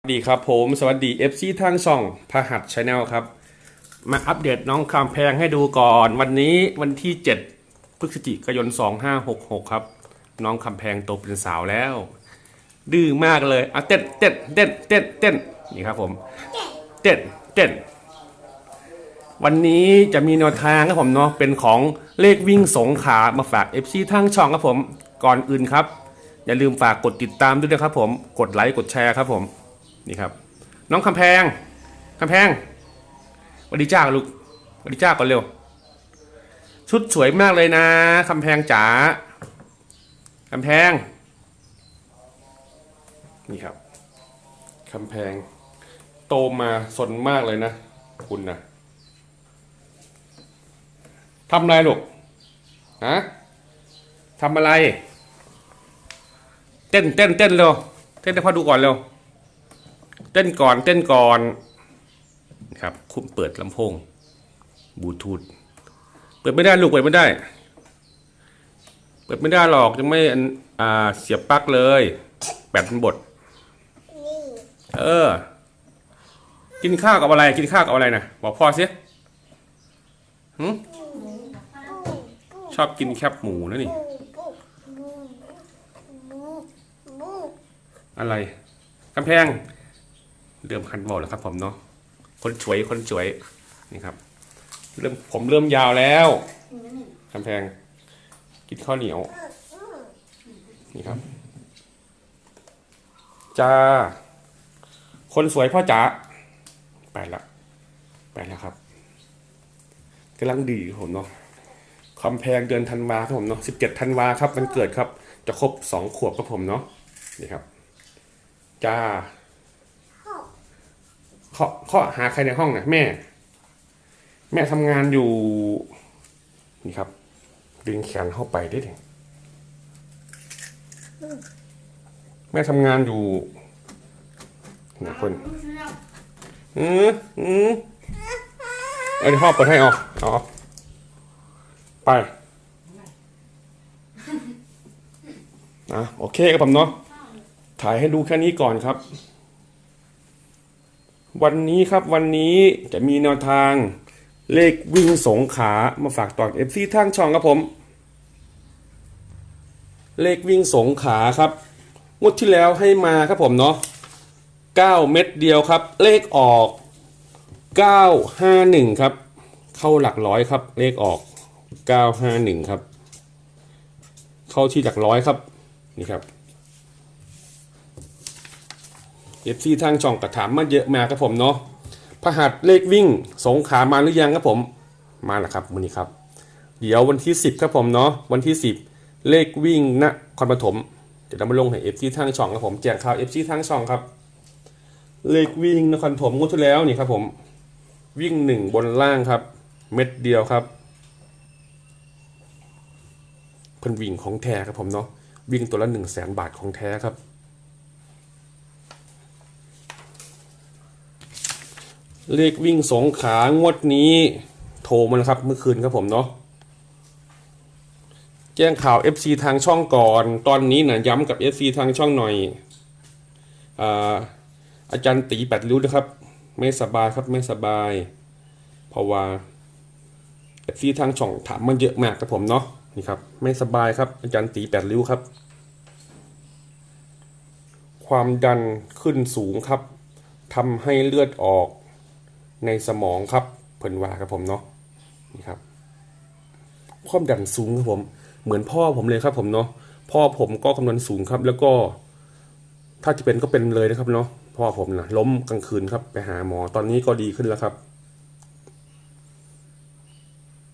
สวัสดีครับผมสวัสดี FC ทางช่องพหัสชาแนลครับ มาอัปเดตน้องคำแพงให้ดูก่อน วันนี้วันที่ 7 พฤศจิกายน 2566 ครับ น้องคำแพงโตเป็นสาวแล้ว ดื้อมากเลยอะเต้นเต้นเต้นเต้นเต้นนี่ครับผมเต้นเต้นวันนี้จะมีแนวทางครับผมเนาะเป็นของเลขวิ่งสงขามาฝาก FC ทางช่องครับผมก่อนอื่นครับ อย่าลืมฝากกดติดตามด้วยนะครับผมกดไลค์กดแชร์ครับผม นี่ครับ น้องคำแพงคำแพงวัสดีจ้าลูกวัสดีจ้าก่อนเร็ว ชุดสวยมากเลยนะคำแพงจ๋าคำแพง นี่ครับคำแพง โตมาสนมากเลยนะ คุณนะทำอะไรลูกฮะทำอะไร เต้นเต้นเต้นเร็ว เต้นให้พ่อดูก่อนเร็ว เต้นก่อนเต้นก่อนครับคุณเปิดลำโพงบลูทูธเปิดไม่ได้ลูกเปิดไม่ได้ เปิดไม่ได้หรอกยังไม่อันอ่าเสียบปลั๊กเลยแบตมันบดเออ กินข้าวกับอะไร กินข้าวกับอะไรนะบอกพ่อสิหึชอบกินแคบหมูนะนี่ อะไรกำแพง เริ่มคันบอกแล้วครับผมเนาะคนสวยคนสวยนี่ครับ เริ่มผมเริ่มยาวแล้วกำแพงกินข้าวเหนียว นี่ครับจ้าคนสวยพ่อจ๋าไปละไปแล้วครับกำลังดีผมเนาะคำแพงเดือนธันวาครับผมเนาะสิบเจ็ดธันวาครับมันเกิดครับ จะครบสองขวบครับผมเนาะนี่ครับ จ้า เคาะเคาะหาใครในห้องนะแม่ แม่ทำงานอยู่ นี่ครับ ดึงแขนเข้าไปได้ดิแม่ทำงานอยู่นะคนอืมอืมเอ้ยพ่อเปิดให้ออกเอาออกไปนะโอเคครับผมเนาะถ่ายให้ดูแค่นี้ก่อนครับ วันนี้ครับวันนี้จะมีแนวทางเลขวิ่งสงขามาฝากตอน FC ทางช่องครับผม เลขวิ่งสงขาครับงวดที่แล้วให้มาครับผมเนาะ9 เม็ดเดียวครับ เลขออก 951 ครับ เข้าหลักร้อยครับ เลขออก 951 ครับ เข้าที่หลักร้อยครับนี่ครับ เอฟซีทางช่องกระถามมาเยอะมากครับผมเนาะพหัสเลขวิ่งสงขามาหรือยังครับผม มาแล้วครับวันนี้ครับ เดี๋ยววันที่ 10ครับผมเนาะวันที่ 10 เลขวิ่งนะครปฐมเดี๋ยวเรามาลงให้เอฟซีทางช่องครับผมแจกข่าวเอฟซีทางช่องครับ เลขวิ่งนครปฐมงวดที่แล้วนี่ครับผมวิ่งหนึ่งบนล่างครับ เม็ดเดียวครับเพิ่นวิ่งของแท้ครับผมเนาะวิ่งตัวละ1 0 0 0 0แสนบาทของแท้ครับ เลขวิ่งสองขางวดนี้โทรมานะครับเมื่อคืนครับผมเนาะแจ้งข่าว FC ทางช่องก่อน ตอนนี้นะย้ำกับ FC ทางช่องหน่อยอาอาจารย์ตีแปดริ้วนะครับ ไม่สบายครับไม่สบาย เพราะว่า FC ทางช่องถามมันเยอะมากครับผมเนาะนี่ครับ ไม่สบายครับ อาจารย์ตีแปดริ้วครับ ความดันขึ้นสูงครับทำให้เลือดออก ในสมองครับเพิ่นว่าครับผมเนาะนี่ครับ ความดันสูงครับผม เหมือนพ่อผมเลยครับผมเนาะพ่อผมก็ความดันสูงครับ แล้วก็ ถ้าจะเป็นก็เป็นเลยนะครับเนาะพ่อผมนะล้มกลางคืนครับ ไปหาหมอตอนนี้ก็ดีขึ้นแล้วครับ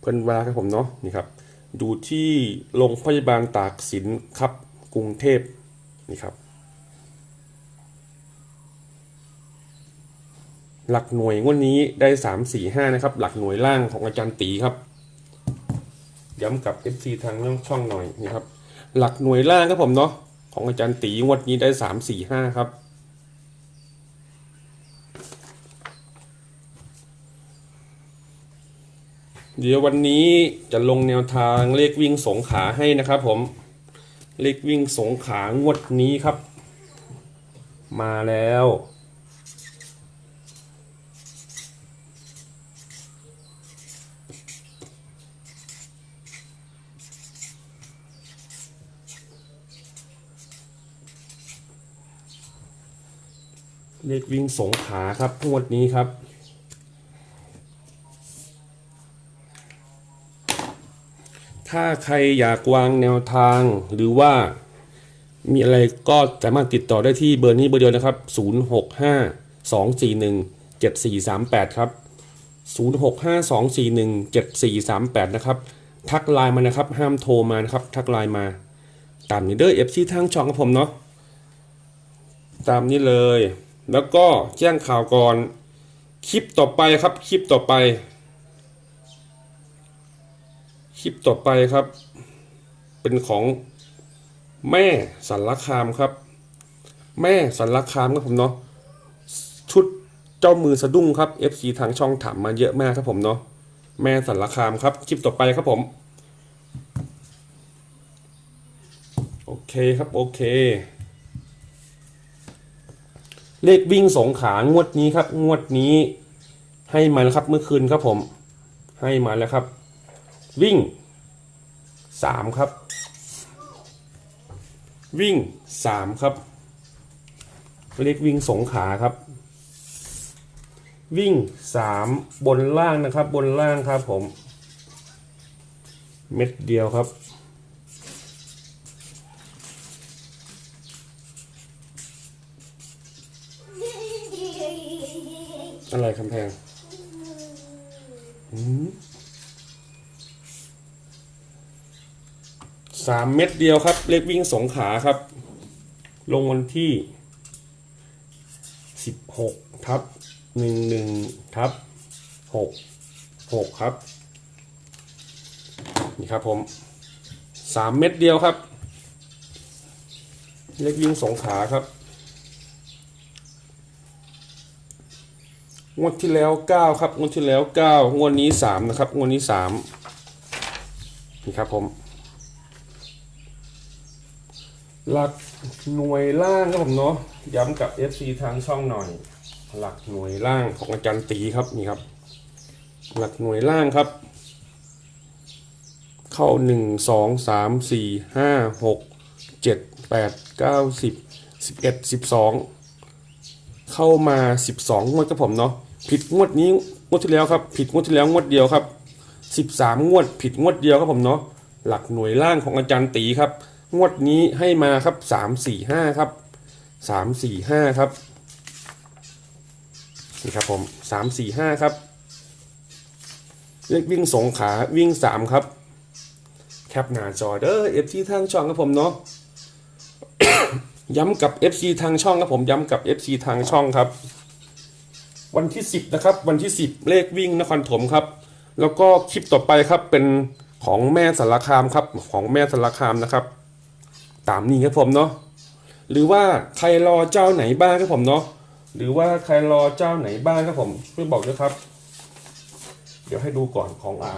เพิ่นว่าครับผมเนาะนี่ครับดูที่โรงพยาบาลตากสินครับ กรุงเทพนี่ครับ หลักหน่วยงวดนี้ได้สามสี่ห้านะครับ หลักหน่วยล่างของอาจารย์ตีครับ ย้ำกับ FC ทางช่องหน่อยนี่ครับ หลักหน่วยล่างครับผมเนาะของอาจารย์ตีงวดนี้ได้สามสี่ห้าครับเดี๋ยววันนี้จะลงแนวทางเลขวิ่งสงขาให้นะครับผม เลขวิ่งสงขางวดนี้ครับ มาแล้ว เลขวิ่งสงขาครับงวดนี้ครับ ถ้าใครอยากวางแนวทางหรือว่ามีอะไรก็สามารถติดต่อได้ที่เบอร์นี้เบอร์เดียวนะครับ 065 241 7438 ครับ 065 241 7438 นะครับ ทักไลน์มานะครับ ห้ามโทรมานะครับ ทักไลน์มา ตามนี้เด้อเอฟซีทางช่องของผมเนาะ ตามนี้เลย แล้วก็แจ้งข่าวก่อน คลิปต่อไปครับ คลิปต่อไป คลิปต่อไปครับ เป็นของแม่สันลคามครับ แม่สันลคามครับผมเนาะชุดเจ้ามือสะดุ้งครับ FC ทางช่องถามมาเยอะมากครับผมเนาะแม่สันลคามครับคลิปต่อไปครับผม โอเคครับโอเค เลขวิ่งสงขางวดนี้ครับ งวดนี้ให้มาแล้วครับเมื่อคืนครับผม ให้มาแล้วครับ วิ่งสามครับ วิ่งสามครับเลขวิ่งสงขาครับ วิ่งสามบนล่างนะครับ บนล่างครับผม เม็ดเดียวครับ อะไรคำแพงสามเม็ดเดียวครับ เลขวิ่งสงขาครับ ลงวันที่สิบหกทับหนึ่งหนึ่งทับหกหกครับ นี่ครับผมสามเม็ดเดียวครับ เลขวิ่งสงขาครับ งวดที่แล้วเก้าครับงวดที่แล้วเก้างวดนี้สามนะครับงวดนี้สามนี่ครับผมหลักหน่วยล่างครับผมเนาะย้ำกับ FC ทางช่องหน่อย หลักหน่วยล่างของอาจารย์ตีครับนี่ครับ หลักหน่วยล่างครับ เข้าหนึ่งสองสามสี่ห้าหกเจ็ดแปดเก้าสิบสิบเอ็ดสิบสอง เข้ามา 12 งวดครับผมเนาะผิดงวดนี้งวดที่แล้วครับผิดงวดที่แล้วงวดเดียวครับ 13 งวดผิดงวดเดียวครับผมเนาะหลักหน่วยล่างของอาจารย์ตีครับ งวดนี้ให้มาครับ 3 4 5 ครับ 3 4 5 ครับนี่ครับผม 3 4 5 ครับเลขวิ่งสงขาวิ่ง 3 ครับ แคปหน้าจอเด้อเอฟซีทางช่องครับผมเนาะ ย้ำกับ FC ทางช่องครับผมย้ำกับ FC ทางช่องครับ วันที่ 10นะครับวันที่ 10 เลขวิ่งนครถมครับ แล้วก็คลิปต่อไปครับเป็นของแม่สารคามครับของแม่สารคามนะครับ ตามนี้ครับผมเนาะหรือว่าใครรอเจ้าไหนบ้างครับผมเนาะหรือว่าใครรอเจ้าไหนบ้างครับผมช่วยบอกด้วยครับ เดี๋ยวให้ดูก่อนของอา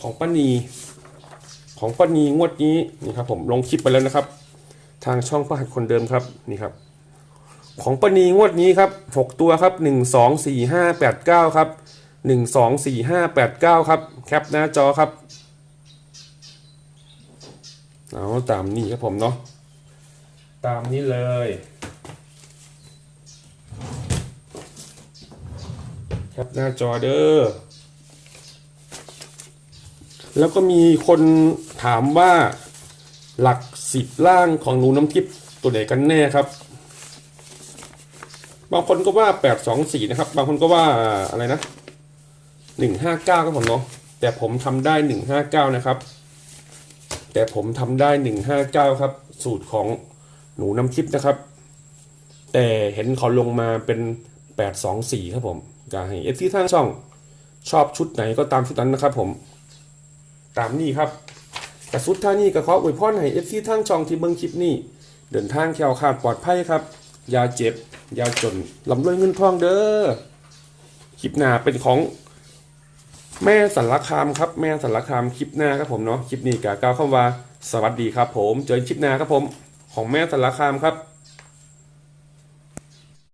ของป้านี ของป้านีงวดนี้นี่ครับผมลงคลิปไปแล้วนะครับ ทางช่องพระหัตคนเดิมครับนี่ครับ ของป้านีงวดนี้ครับหกตัวครับหนึ่งสองสี่ห้าแปดเก้าครับหนึ่งสองสี่ห้าแปดเก้าครับแคปหน้าจอครับเอาตามนี้ครับผมเนาะตามนี้เลยแคปหน้าจอเด้อ แล้วก็มีคนถามว่าหลักสิบล่างของหนูน้ำทิพย์ตัวไหนกันแน่ครับ บางคนก็ว่าแปดสองสี่นะครับ บางคนก็ว่าอะไรนะหนึ่งห้าเก้าครับผมเนาะแต่ผมทำได้หนึ่งห้าเก้านะครับ แต่ผมทำได้หนึ่งห้าเก้าครับ สูตรของหนูน้ำทิพย์นะครับ แต่เห็นเขาลงมาเป็นแปดสองสี่ครับผมอยากให้เอฟซีทางช่องชอบชุดไหนก็ตามชุดนั้นนะครับผม ตามนี้ครับกระสุดท่านี้ก็ขออวยพรให้เอฟซีทางช่องที่เบิ่งคลิปนี้ เดินทางแคล้วคลาดปลอดภัยครับอย่าเจ็บอย่าจนลำรวยเงินทองเด้อคลิปหน้าเป็นของแม่สันลคามครับ แม่สันลคามคลิปหน้าครับผมเนาะคลิปนี้กะกล่าวคำว่า สวัสดีครับผม เจอกันคลิปหน้าครับผม ของแม่สันลคามครับ